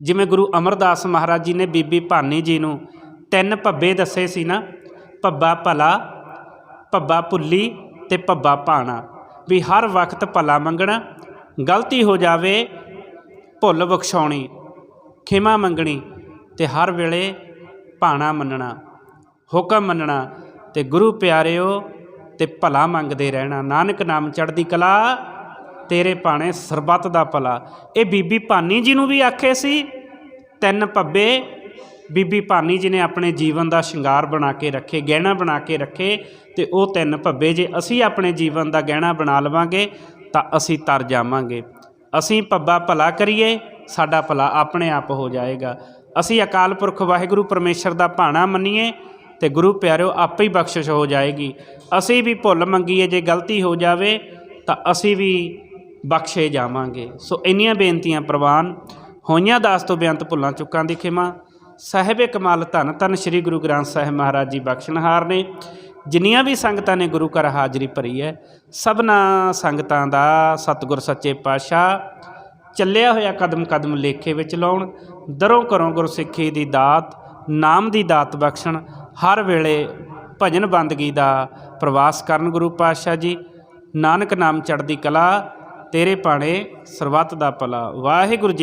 ਜਿਵੇਂ ਗੁਰੂ ਅਮਰਦਾਸ ਮਹਾਰਾਜ ਜੀ ਨੇ ਬੀਬੀ ਭਾਨੀ ਜੀ ਨੂੰ ਤਿੰਨ ਭੱਬੇ ਦੱਸੇ ਸੀ ਨਾ, ਭੱਬਾ ਭਲਾ, ਭੱਬਾ ਭੁੱਲੀ ਤੇ ਭੱਬਾ ਭਾਣਾ, ਵੀ ਹਰ ਵਕਤ ਭਲਾ ਮੰਗਣਾ, ਗਲਤੀ ਹੋ ਜਾਵੇ ਭੁੱਲ ਬਖਸ਼ਾਉਣੀ ਖਿਮਾ ਮੰਗਣੀ ਤੇ ਹਰ ਵੇਲੇ ਭਾਣਾ ਮੰਨਣਾ, ਹੁਕਮ ਮੰਨਣਾ ਤੇ ਗੁਰੂ ਪਿਆਰਿਓ ਤੇ ਭਲਾ ਮੰਗਦੇ ਰਹਿਣਾ। ਨਾਨਕ ਨਾਮ ਚੜ੍ਹਦੀ ਕਲਾ ਤੇਰੇ ਭਾਣੇ ਸਰਬੱਤ ਦਾ ਭਲਾ। ਇਹ ਬੀਬੀ ਭਾਨੀ ਜੀ ਨੂੰ ਵੀ ਆਖੇ ਸੀ, ਤਿੰਨ ਪੱਬੇ ਬੀਬੀ ਭਾਨੀ ਜੀ ਨੇ ਆਪਣੇ ਜੀਵਨ ਦਾ ਸ਼ਿੰਗਾਰ ਬਣਾ ਕੇ ਰੱਖੇ, ਗਹਿਣਾ ਬਣਾ ਕੇ ਰੱਖੇ ਤੇ ਉਹ ਤਿੰਨ ਪੱਬੇ ਜੇ ਅਸੀਂ ਆਪਣੇ ਜੀਵਨ ਦਾ ਗਹਿਣਾ ਬਣਾ ਲਵਾਂਗੇ ਤਾਂ ਅਸੀਂ ਤਰ ਜਾਵਾਂਗੇ। ਅਸੀਂ ਪੱਬਾ ਭਲਾ ਕਰੀਏ, ਸਾਡਾ ਭਲਾ ਆਪਣੇ ਆਪ ਹੋ ਜਾਏਗਾ। ਅਸੀਂ ਅਕਾਲ ਪੁਰਖ ਵਾਹਿਗੁਰੂ ਪਰਮੇਸ਼ਰ ਦਾ ਭਾਣਾ ਮੰਨੀਏ ਤੇ ਗੁਰੂ ਪਿਆਰਿਓ, ਆਪੇ ਹੀ ਬਖਸ਼ਿਸ਼ ਹੋ ਜਾਏਗੀ। ਅਸੀਂ ਵੀ ਭੁੱਲ ਮੰਗੀਏ, ਜੇ ਗਲਤੀ ਹੋ ਜਾਵੇ ਤਾਂ ਅਸੀਂ ਵੀ ਬਖਸ਼ੇ ਜਾਵਾਂਗੇ। ਸੋ ਇੰਨੀਆਂ ਬੇਨਤੀਆਂ ਪ੍ਰਵਾਨ, ਹੋਈਆਂ ਦਾਸ ਤੋਂ ਬੇਅੰਤ ਭੁੱਲਾਂ ਚੁੱਕਾਂ ਦੀ ਖਿਮਾ। ਸਾਹਿਬੇ ਕਮਾਲ ਧੰਨ ਧੰਨ ਸ੍ਰੀ ਗੁਰੂ ਗ੍ਰੰਥ ਸਾਹਿਬ ਮਹਾਰਾਜ ਜੀ ਬਖਸ਼ਣਹਾਰ ਨੇ। ਜਿੰਨੀਆਂ ਵੀ ਸੰਗਤਾਂ ਨੇ ਗੁਰੂ ਘਰ ਹਾਜ਼ਰੀ ਭਰੀ ਹੈ, ਸਭਨਾ ਸੰਗਤਾਂ ਦਾ ਸਤਿਗੁਰ ਸੱਚੇ ਪਾਤਸ਼ਾਹ ਚੱਲਿਆ ਹੋਇਆ ਕਦਮ ਕਦਮ ਲੇਖੇ ਵਿੱਚ ਲਾਉਣ, ਦਰੋਂ ਕਰੋਂ ਗੁਰਸਿੱਖੀ ਦੀ ਦਾਤ, ਨਾਮ ਦੀ ਦਾਤ ਬਖਸ਼ਣ, ਹਰ ਵੇਲੇ ਭਜਨ ਬੰਦਗੀ ਦਾ ਪ੍ਰਵਾਸ ਕਰਨ ਗੁਰੂ ਪਾਤਸ਼ਾਹ ਜੀ। ਨਾਨਕ ਨਾਮ ਚੜ੍ਹਦੀ ਕਲਾ ਤੇਰੇ ਪਾਣੇ ਸਰਬੱਤ ਦਾ ਭਲਾ। ਵਾਹਿਗੁਰੂ ਜੀ